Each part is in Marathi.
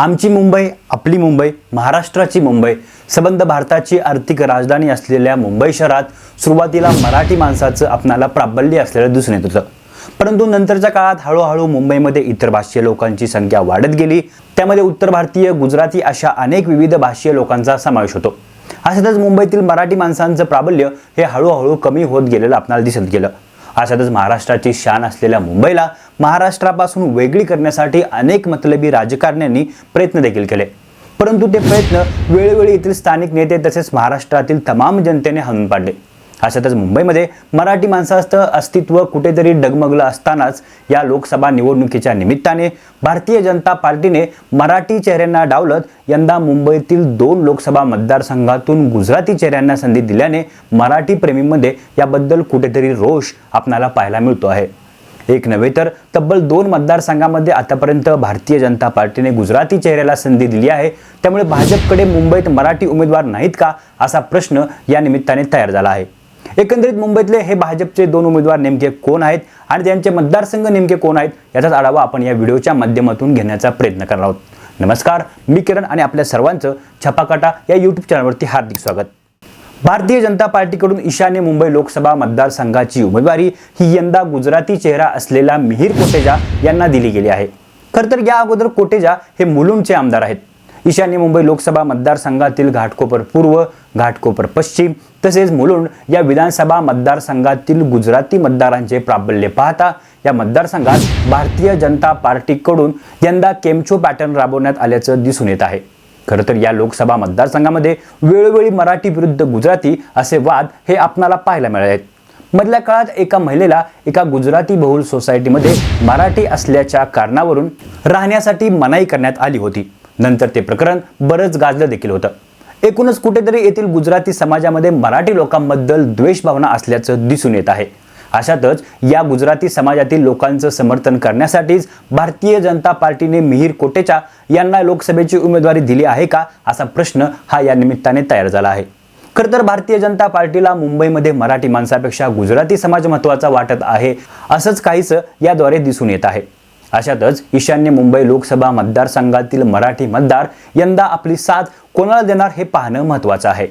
आमची मुंबई आपली मुंबई महाराष्ट्राची मुंबई संबंध भारताची आर्थिक राजधानी असलेल्या मुंबई शहरात सुरुवातीला मराठी माणसाचं आपणाला प्राबल्य असलेलं दिसून येत होतं. परंतु नंतरच्या काळात हळूहळू मुंबईमध्ये इतर भाषीय लोकांची संख्या वाढत गेली. त्यामध्ये उत्तर भारतीय गुजराती अशा अनेक विविध भाषीय लोकांचा समावेश होतो. अशातच मुंबईतील मराठी माणसांचं प्राबल्य हे हळूहळू कमी होत गेलेलं आपणाला दिसत गेलं. अशातच महाराष्ट्राची शान असलेल्या मुंबईला महाराष्ट्रापासून वेगळी करण्यासाठी अनेक मतलबी राजकारण्यांनी प्रयत्न देखील केले. परंतु ते प्रयत्न वेळोवेळी येथील स्थानिक नेते तसेच महाराष्ट्रातील तमाम जनतेने हाणून पाडले. अशातच मुंबईमध्ये मराठी माणसाचं अस्तित्व कुठेतरी डगमगलं असतानाच या लोकसभा निवडणुकीच्या निमित्ताने भारतीय जनता पार्टीने मराठी चेहऱ्यांना डावलत यंदा मुंबईतील दोन लोकसभा मतदारसंघातून गुजराती चेहऱ्यांना संधी दिल्याने मराठी प्रेमीमध्ये याबद्दल कुठेतरी रोष आपणाला पाहायला मिळतो आहे. एक नव्हे तर तब्बल दोन मतदारसंघामध्ये आतापर्यंत भारतीय जनता पार्टीने गुजराती चेहऱ्याला संधी दिली आहे. त्यामुळे भाजपकडे मुंबईत मराठी उमेदवार नाहीत का असा प्रश्न या निमित्ताने तयार झाला आहे. एकंदरीत मुंबईतले हे भाजपचे दोन उमेदवार नेमके कोण आहेत आणि त्यांचे मतदारसंघ नेमके कोण आहेत याचाच आढावा आपण या व्हिडिओच्या माध्यमातून घेण्याचा प्रयत्न करणार आहोत. नमस्कार मी किरण आणि आपल्या सर्वांचं छपाकाटा या यूट्यूब चॅनलवरती हार्दिक स्वागत. भारतीय जनता पार्टीकडून ईशान्य मुंबई लोकसभा मतदारसंघाची उमेदवारी ही यंदा गुजराती चेहरा असलेला मिहीर कोटेजा यांना दिली गेली आहे. खरं तर या अगोदर कोटेजा हे मुलुंडचे आमदार आहेत. ईशान्य मुंबई लोकसभा मतदारसंघातील घाटकोपर पूर्व घाटकोपर पश्चिम तसेच मुलुंड या विधानसभा मतदारसंघातील गुजराती मतदारांचे प्राबल्य पाहता या मतदारसंघात भारतीय जनता पार्टीकडून यंदा केमचो पॅटर्न राबवण्यात आल्याचं दिसून येत आहे. खरं तर या लोकसभा मतदारसंघामध्ये वेळोवेळी मराठी विरुद्ध गुजराती असे वाद हे आपणाला पाहायला मिळाले आहेत. मधल्या काळात एका महिलेला एका गुजराती बहुल सोसायटीमध्ये मराठी असल्याच्या कारणावरून राहण्यासाठी मनाई करण्यात आली होती. नंतर ते प्रकरण बरंच गाजलं देखील होतं. एकूणच कुठेतरी येथील गुजराती समाजामध्ये मराठी लोकांबद्दल द्वेष भावना असल्याचं दिसून येत आहे. अशातच या गुजराती समाजातील लोकांचं समर्थन करण्यासाठीच भारतीय जनता पार्टीने मिहीर कोटेचा यांना लोकसभेची उमेदवारी दिली आहे का असा प्रश्न हा या निमित्ताने तयार झाला आहे. खरं तर भारतीय जनता पार्टीला मुंबईमध्ये मराठी माणसापेक्षा गुजराती समाज महत्त्वाचा वाटत आहे असंच काहीसं याद्वारे दिसून येत आहे. अशातच ईशान्य मुंबई लोकसभा मतदारसंघातील मराठी मतदार यंदा आपली साथ कोणाला देणार हे पाहणं महत्त्वाचं आहे.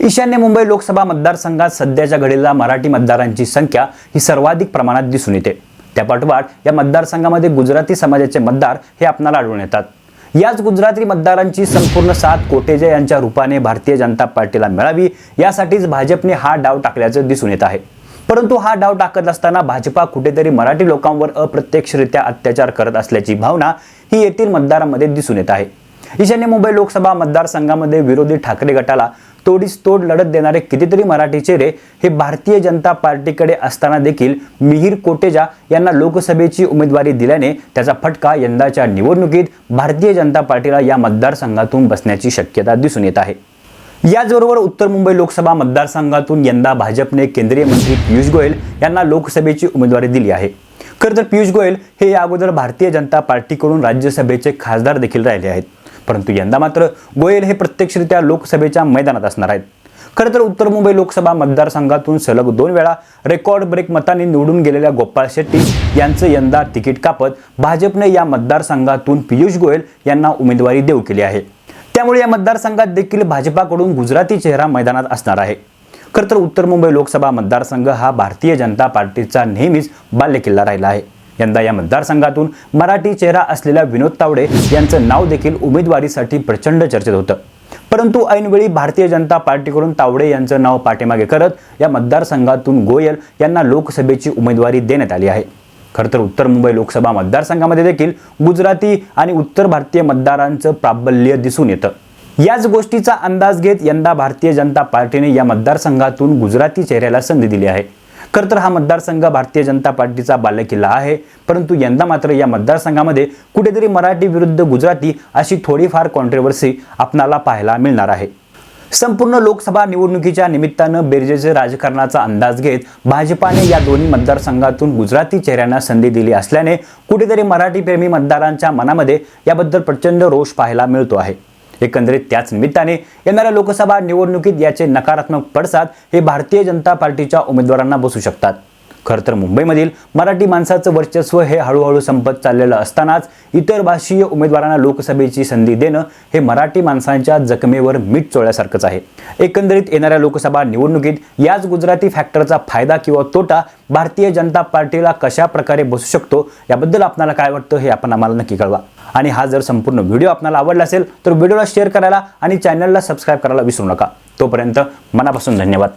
ईशान्य मुंबई लोकसभा मतदारसंघात सध्याच्या घडीला मराठी मतदारांची संख्या ही सर्वाधिक प्रमाणात दिसून येते. त्यापाठोपाठ या मतदारसंघामध्ये गुजराती समाजाचे मतदार हे आपणाला आढळून येतात. याच गुजराती मतदारांची संपूर्ण साथ कोटेजे यांच्या रूपाने भारतीय जनता पार्टीला मिळावी यासाठीच भाजपने हा डाव टाकल्याचं दिसून येत आहे. परंतु हा डाव टाकत असताना भाजपा कुठेतरी मराठी लोकांवर अप्रत्यक्षरित्या अत्याचार करत असल्याची भावना ही येथील मतदारांमध्ये दिसून येत आहे. ईशान्य मुंबई लोकसभा मतदारसंघामध्ये विरोधी ठाकरे गटाला तोडीस तोड लढत देणारे कितीतरी मराठी चेहरे हे भारतीय जनता पार्टीकडे असताना देखील मिहीर कोटेजा यांना लोकसभेची उमेदवारी दिल्याने त्याचा फटका यंदाच्या निवडणुकीत भारतीय जनता पार्टीला या मतदारसंघातून बसण्याची शक्यता दिसून येत आहे. याचबरोबर उत्तर मुंबई लोकसभा मतदारसंघातून यंदा भाजपने केंद्रीय मंत्री पियुष गोयल यांना लोकसभेची उमेदवारी दिली आहे. खरं तर पियुष गोयल हे या अगोदर भारतीय जनता पार्टीकडून राज्यसभेचे खासदार देखील राहिले आहेत. परंतु यंदा मात्र गोयल हे प्रत्यक्षरित्या लोकसभेच्या मैदानात असणार आहेत. खरं तर उत्तर मुंबई लोकसभा मतदारसंघातून सलग दोन वेळा रेकॉर्ड ब्रेक मतांनी निवडून गेलेल्या गोपाळ शेट्टी यांचं यंदा तिकीट कापत भाजपने या मतदारसंघातून पियुष गोयल यांना उमेदवारी देऊ केली आहे. त्यामुळे या मतदारसंघात देखील भाजपाकडून गुजराती चेहरा मैदानात असणार आहे. खरं तर उत्तर मुंबई लोकसभा मतदारसंघ हा भारतीय जनता पार्टीचा नेहमीच बाल्यकिल्ला राहिला आहे. यंदा या मतदारसंघातून मराठी चेहरा असलेल्या विनोद तावडे यांचं नाव देखील उमेदवारीसाठी प्रचंड चर्चेत होतं. परंतु ऐनवेळी भारतीय जनता पार्टीकडून तावडे यांचं नाव पाठीमागे करत या मतदारसंघातून गोयल यांना लोकसभेची उमेदवारी देण्यात आली आहे. खरं तर उत्तर मुंबई लोकसभा मतदारसंघामध्ये देखील गुजराती आणि उत्तर भारतीय मतदारांचं प्राबल्य दिसून येतं. याच गोष्टीचा अंदाज घेत यंदा भारतीय जनता पार्टीने या मतदारसंघातून गुजराती चेहऱ्याला संधी दिली आहे. खरं तर हा मतदारसंघ भारतीय जनता पार्टीचा बालेकिल्ला आहे परंतु यंदा मात्र या मतदारसंघामध्ये कुठेतरी मराठी विरुद्ध गुजराती अशी थोडीफार कॉन्ट्रोवर्सी आपणाला पाहायला मिळणार आहे. संपूर्ण लोकसभा निवडणुकीच्या निमित्तानं बेरजेचे राजकारणाचा अंदाज घेत भाजपाने या दोन्ही मतदारसंघातून गुजराती चेहऱ्यांना संधी दिली असल्याने कुठेतरी मराठी प्रेमी मतदारांच्या मनामध्ये याबद्दल प्रचंड रोष पाहायला मिळतो आहे. एकंदरीत त्याच निमित्ताने येणाऱ्या लोकसभा निवडणुकीत याचे नकारात्मक पडसाद हे भारतीय जनता पार्टीच्या उमेदवारांना बसू शकतात. खरं तर मुंबईमधील मराठी माणसाचं वर्चस्व हे हळूहळू संपत चाललेलं असतानाच इतर भाषीय उमेदवारांना लोकसभेची संधी देणं हे मराठी माणसांच्या जखमेवर मीठ चोळल्यासारखंच आहे. एकंदरीत येणाऱ्या लोकसभा निवडणुकीत याच गुजराती फॅक्टरचा फायदा किंवा तोटा भारतीय जनता पार्टीला कशा प्रकारे बसू शकतो याबद्दल आपल्याला काय वाटतं हे आपण आम्हाला नक्की कळवा. आणि हा जर संपूर्ण व्हिडिओ आपल्याला आवडला असेल तर व्हिडिओला शेअर करायला आणि चॅनलला सबस्क्राईब करायला विसरू नका. तोपर्यंत मनापासून धन्यवाद.